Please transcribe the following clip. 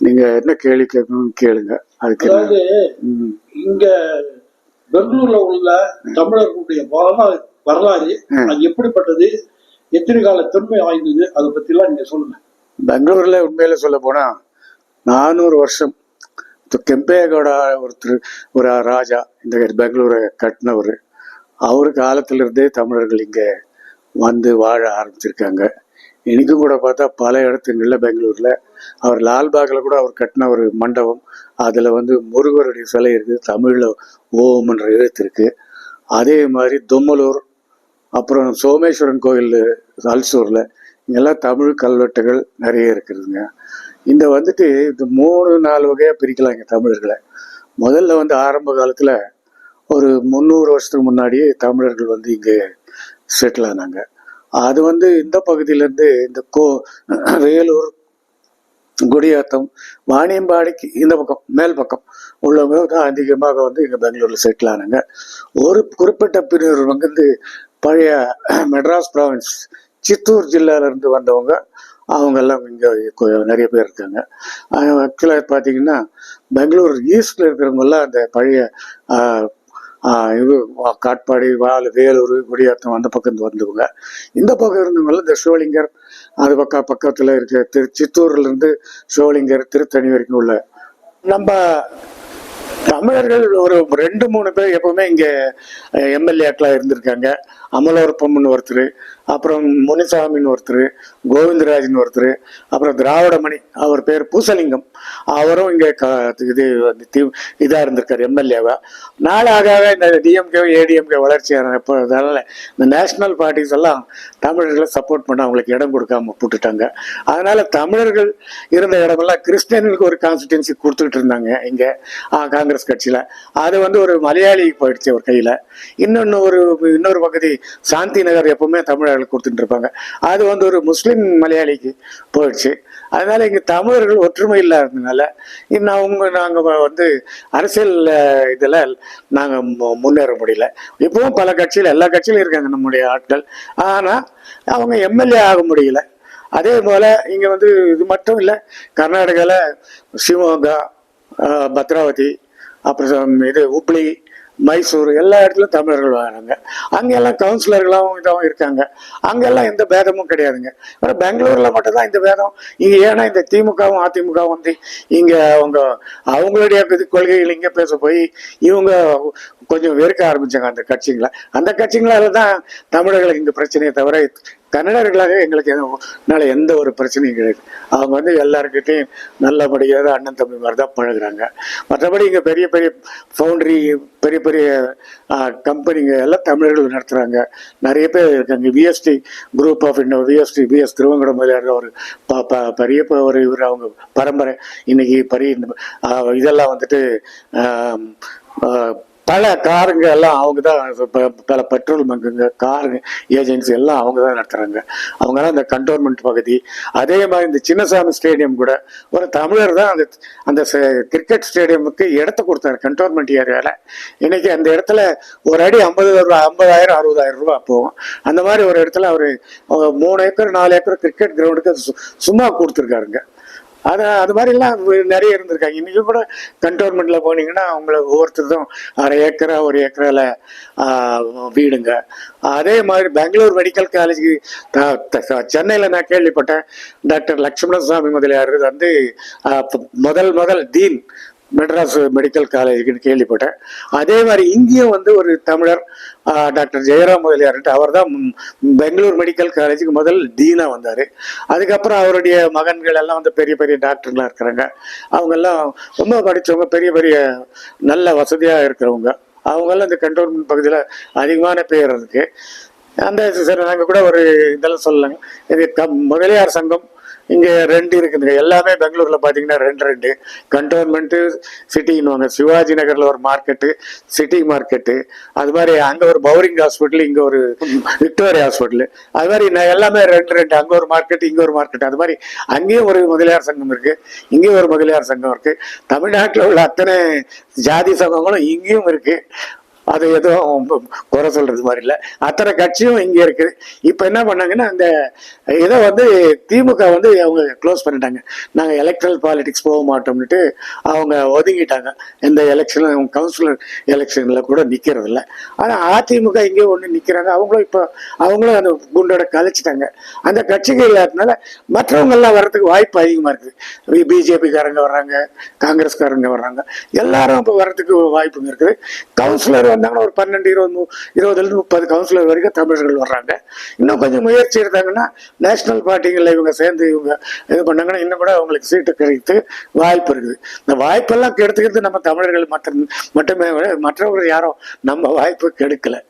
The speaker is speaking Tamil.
நீங்க என்ன கேள்வி கேட்கணும்னு கேளுங்க. அதுக்கு அதாவது இங்க பெங்களூர்ல உள்ள தமிழர்களுடைய வரலாறு வரலாறு அது எப்படிப்பட்டது எத்தனை கால தொன்மை வாய்ந்தது அதை பத்தி எல்லாம் நீங்க சொல்லுங்க. பெங்களூர்ல உண்மையில சொல்ல போனா நானூறு வருஷம் இந்த கெம்பேகவுடா ஒருத்தர் ஒரு ராஜா இந்த பெங்களூரை கட்டினவர் அவர் காலத்துல இருந்தே தமிழர்கள் இங்க வந்து வாழ ஆரம்பிச்சிருக்காங்க. இன்னைக்கும் கூட பார்த்தா பல இடத்துங்களில் பெங்களூரில். அவர் லால்பாகில் கூட அவர் கட்டின ஒரு மண்டபம். அதில் வந்து முருகருடைய சிலை இருக்குது தமிழில் ஓம்ன்ற எழுத்து இருக்குது அதே மாதிரி தொம்மலூர் அப்புறம் சோமேஸ்வரன் கோயில் அல்சூரில் இங்கெல்லாம் தமிழ் கல்வெட்டுகள் நிறைய இருக்குதுங்க. இந்த வந்துட்டு இந்த மூணு நாலு வகையாக பிரிக்கலாம் தமிழர்களை. முதல்ல வந்து ஆரம்ப காலத்தில் ஒரு முந்நூறு வருஷத்துக்கு முன்னாடியே தமிழர்கள் வந்து இங்கே செட்டில் ஆனாங்க. அது வந்து இந்த பகுதியிலேருந்து இந்த கோ வேலூர் குடியாத்தம் வாணியம்பாடிக்கு இந்த பக்கம் மேல் பக்கம் உள்ளவங்க தான் அதிகமாக வந்து இங்கே பெங்களூரில் செட்டில் ஆனாங்க ஒரு குறிப்பிட்ட பிரிவர் வந்து பழைய மெட்ராஸ் ப்ராவின்ஸ் சித்தூர் ஜில்லாலேருந்து வந்தவங்க அவங்கெல்லாம் இங்கே நிறைய பேர் இருக்காங்க. ஆக்சுவலாக பார்த்தீங்கன்னா பெங்களூர் ஈஸ்டில் இருக்கிறவங்கெல்லாம் அந்த பழைய இது வா- காட்பாடி வால் வேலூர் குடியாத்தம் அந்த பக்கம் இருந்து வந்தவங்க. இந்த பக்கம் இருந்தவங்கள இந்த ஷோலிங்கர் அது பக்கம் பக்கத்தில் இருக்க திரு சித்தூர்ல இருந்து ஷோலிங்கர் திருத்தணி வரைக்கும் உள்ள. நம்ம தமிழர்கள் ஒரு ரெண்டு மூணு பேர் எப்பவுமே இங்க எம்எல்ஏக்களா இருந்திருக்காங்க. அமலோற்பம்னு ஒருத்தர் அப்புறம் முனிசாமின்னு ஒருத்தர் கோவிந்தராஜன் ஒருத்தர் அப்புறம் திராவிடமணி அவர் பேர் பூசலிங்கம் அவரும் இங்கே க- இது வந்து இதாக இருந்திருக்கார் எம்எல்ஏவா. நாளாக இந்த டிஎம்கே ஏடிஎம்கே வளர்ச்சி அதனால் இந்த நேஷ்னல் பார்ட்டிஸ் எல்லாம் தமிழர்களை சப்போர்ட் பண்ண அவங்களுக்கு இடம் கொடுக்காம போட்டுட்டாங்க. அதனால் தமிழர்கள் இருந்த இடமெல்லாம் கிறிஸ்டியனுக்கு ஒரு கான்ஸ்டிடன்சி கொடுத்துட்டு இருந்தாங்க இங்கே. காங்கிரஸ் கட்சியில். அது வந்து ஒரு மலையாளிக்கு போயிடுச்சு ஒரு கையில். இன்னொன்று ஒரு இன்னொரு பகுதி சாந்தி நகர் எப்பவுமே தமிழர்களுக்கு கொடுத்துட்டு இருப்பாங்க. அது வந்து ஒரு முஸ்லீம் மலையாளிக்கு போயிடுச்சு. அதனால் இங்கே தமிழர்கள் ஒற்றுமை இல்லாததுனால இன்னும் அவங்க நாங்கள் வந்து அரசியல் இதில் நாங்கள் முன்னேற முடியல. இப்பவும் பல கட்சியில் எல்லா கட்சியிலும் இருக்காங்க நம்முடைய ஆட்கள். ஆனால் அவங்க எம்எல்ஏ ஆக முடியல. அதே போல் இங்கே வந்து இது மட்டும் இல்லை கர்நாடகாவில் சிவகங்கா பத்ராவதி அப்புறம் இது உப்ளி மைசூர் எல்லா இடத்துலையும் தமிழர்கள் வராங்க அங்கெல்லாம் கவுன்சிலர்களாகவும் இதாகவும் இருக்காங்க. அங்கெல்லாம் எந்த பேதமும் கிடையாதுங்க. ஆனால் பெங்களூரில் மட்டும்தான் இந்த பேதம். இங்கே ஏன்னா இந்த திமுகவும் அதிமுகவும் வந்து இங்கே அவங்க அவங்களுடைய இது கொள்கைகள் இங்கே பேச போய் இவங்க கொஞ்சம் வெறுக்க ஆரம்பித்தாங்க அந்த கட்சிங்களை. அந்த கட்சிங்களால தான் தமிழர்களுக்கு இந்த பிரச்சனையை தவிர கன்னடர்களாக எங்களுக்கு எதுவும் எந்த ஒரு பிரச்சனையும் கிடையாது. அவங்க வந்து எல்லாருக்கிட்டையும் நல்லபடியாக அண்ணன் தம்பி மாதிரி தான் பழகுறாங்க. மற்றபடி இங்கே பெரிய பெரிய ஃபவுண்ட்ரி பெரிய பெரிய கம்பெனிங்க எல்லாம் தமிழர்கள் நடத்துகிறாங்க நிறைய பேர் இருக்காங்க. விஎஸ்டி குரூப் ஆஃப் இன்னும் விஎஸ்டி விஎஸ் திருவங்கடம் முதலியார் ஒரு ப- ப- பெரிய ப- ஒரு இவர் அவங்க பரம்பரை. இன்னைக்கு பெரிய இதெல்லாம் வந்துட்டு பல காருங்க எல்லாம் அவங்க தான் ப- பல பெட்ரோல் பங்குங்க காருங்க ஏஜென்சி எல்லாம் அவங்க தான் நடத்துறாங்க. அவங்கெல்லாம் இந்த கண்டோன்மெண்ட் பகுதி. அதே மாதிரி இந்த சின்னசாமி ஸ்டேடியம் கூட ஒரு தமிழர் தான் அந்த அந்த கிரிக்கெட் ஸ்டேடியமுக்கு இடத்த கொடுத்தாரு கண்டோன்மெண்ட் ஏரியாவில் இன்னைக்கு அந்த இடத்துல ஒரு அடி ஐம்பது ரூபா ஐம்பதாயிரம் அறுபதாயிரம் ரூபா போகும். அந்த மாதிரி ஒரு இடத்துல அவர் மூணு ஏக்கர் நாலு ஏக்கர் கிரிக்கெட் கிரவுண்டுக்கு சு- சும்மா கொடுத்துருக்காருங்க. அது அது மாதிரிலாம் நிறைய இருந்திருக்காங்க. இன்றைக்கி கூட கண்டோன்மெண்ட்டில் போனீங்கன்னா அவங்கள ஒவ்வொருத்தரும் அரை ஏக்கரா ஒரு ஏக்கரால வீடுங்க. அதே மாதிரி பெங்களூர் மெடிக்கல் காலேஜுக்கு சென்னையில் நான் கேள்விப்பட்டேன். டாக்டர் லட்சுமணசாமி முதலியார் வந்து முதல் முதல் டீன். மெட்ராஸ் மெடிக்கல் காலேஜுக்குன்னு கேள்விப்பட்டேன். அதே மாதிரி இங்கேயும் வந்து ஒரு தமிழர் டாக்டர் ஜெயராம் முதலியார்ட்டு அவர் தான் பெங்களூர் மெடிக்கல் காலேஜுக்கு முதல் டீனாக வந்தார். அதுக்கப்புறம் அவருடைய மகன்கள் எல்லாம் வந்து பெரிய பெரிய டாக்டர்லாம் இருக்கிறாங்க. அவங்கெல்லாம் ரொம்ப படித்தவங்க பெரிய பெரிய நல்ல வசதியாக இருக்கிறவங்க. அவங்கெல்லாம் இந்த கண்டோன்மெண்ட் பகுதியில் அதிகமான பேர் இருக்குது அந்த சார் நாங்கள் கூட ஒரு இதெல்லாம் சொல்லலாங்க. இது கம் முதலியார் சங்கம் இங்கே ரெண்டு இருக்குதுங்க. எல்லாமே பெங்களூரில் பார்த்தீங்கன்னா ரெண்டு ரெண்டு. கண்டோன்மெண்ட்டு சிட்டின்னுவாங்க சிவாஜி நகரில் ஒரு மார்க்கெட்டு சிட்டி மார்க்கெட்டு அது மாதிரி அங்கே ஒரு பவுரிங் ஹாஸ்பிட்டல் இங்கே ஒரு விக்டோரியா ஹாஸ்பிட்டல் அது மாதிரி நான் எல்லாமே ரெண்டு ரெண்டு. அங்கே ஒரு மார்க்கெட் இங்கே ஒரு மார்க்கெட் அது மாதிரி அங்கேயும் ஒரு முதலியார் சங்கம் இருக்குது இங்கேயும் ஒரு முதலியார் சங்கம் இருக்குது தமிழ்நாட்டில் உள்ள அத்தனை ஜாதி சங்கங்களும் இங்கேயும் இருக்குது அது எதுவும் குறை சொல்றது மாதிரி இல்லை. அத்தனை கட்சியும் இங்கே இருக்குது இப்போ என்ன பண்ணாங்கன்னா அந்த இதை வந்து திமுக வந்து அவங்க க்ளோஸ் பண்ணிட்டாங்க. நாங்கள் எலக்ட்ரல் பாலிடிக்ஸ் போக மாட்டோம்னுட்டு அவங்க ஒதுங்கிட்டாங்க. எந்த எலெக்ஷனும் கவுன்சிலர் எலெக்ஷனில் கூட நிற்கிறது இல்லை. ஆனால் அதிமுக இங்கேயும் ஒன்று நிற்கிறாங்க அவங்களும் இப்போ அவங்களும் அந்த குண்டோட கலைச்சிட்டாங்க. அந்த கட்சிகள் இல்லாததுனால மற்றவங்கெல்லாம் வர்றதுக்கு வாய்ப்பு அதிகமாக இருக்குது. பிஜேபிக்காரங்க வர்றாங்க காங்கிரஸ்காரங்க வர்றாங்க. எல்லாரும் இப்போ வர்றதுக்கு வாய்ப்புங்க இருக்குது. கவுன்சிலர் வந்தாங்கன்னா ஒரு பன்னெண்டு இருபது இருபதுலேருந்து முப்பது கவுன்சிலர் வரைக்கும் தமிழர்கள் வர்றாங்க. இன்னும் கொஞ்சம் முயற்சி எடுத்தாங்கன்னா நேஷனல் பார்ட்டிகளில் இவங்க சேர்ந்து இவங்க இது பண்ணாங்கன்னா இன்னும் கூட அவங்களுக்கு சீட்டு கிடைத்து வாய்ப்பு இருக்குது. இந்த வாய்ப்பெல்லாம் கெடுத்துக்கிறது நம்ம தமிழர்கள் மற்ற மட்டுமே மற்றவர்கள் யாரும் நம்ம வாய்ப்பு கெடுக்கலை.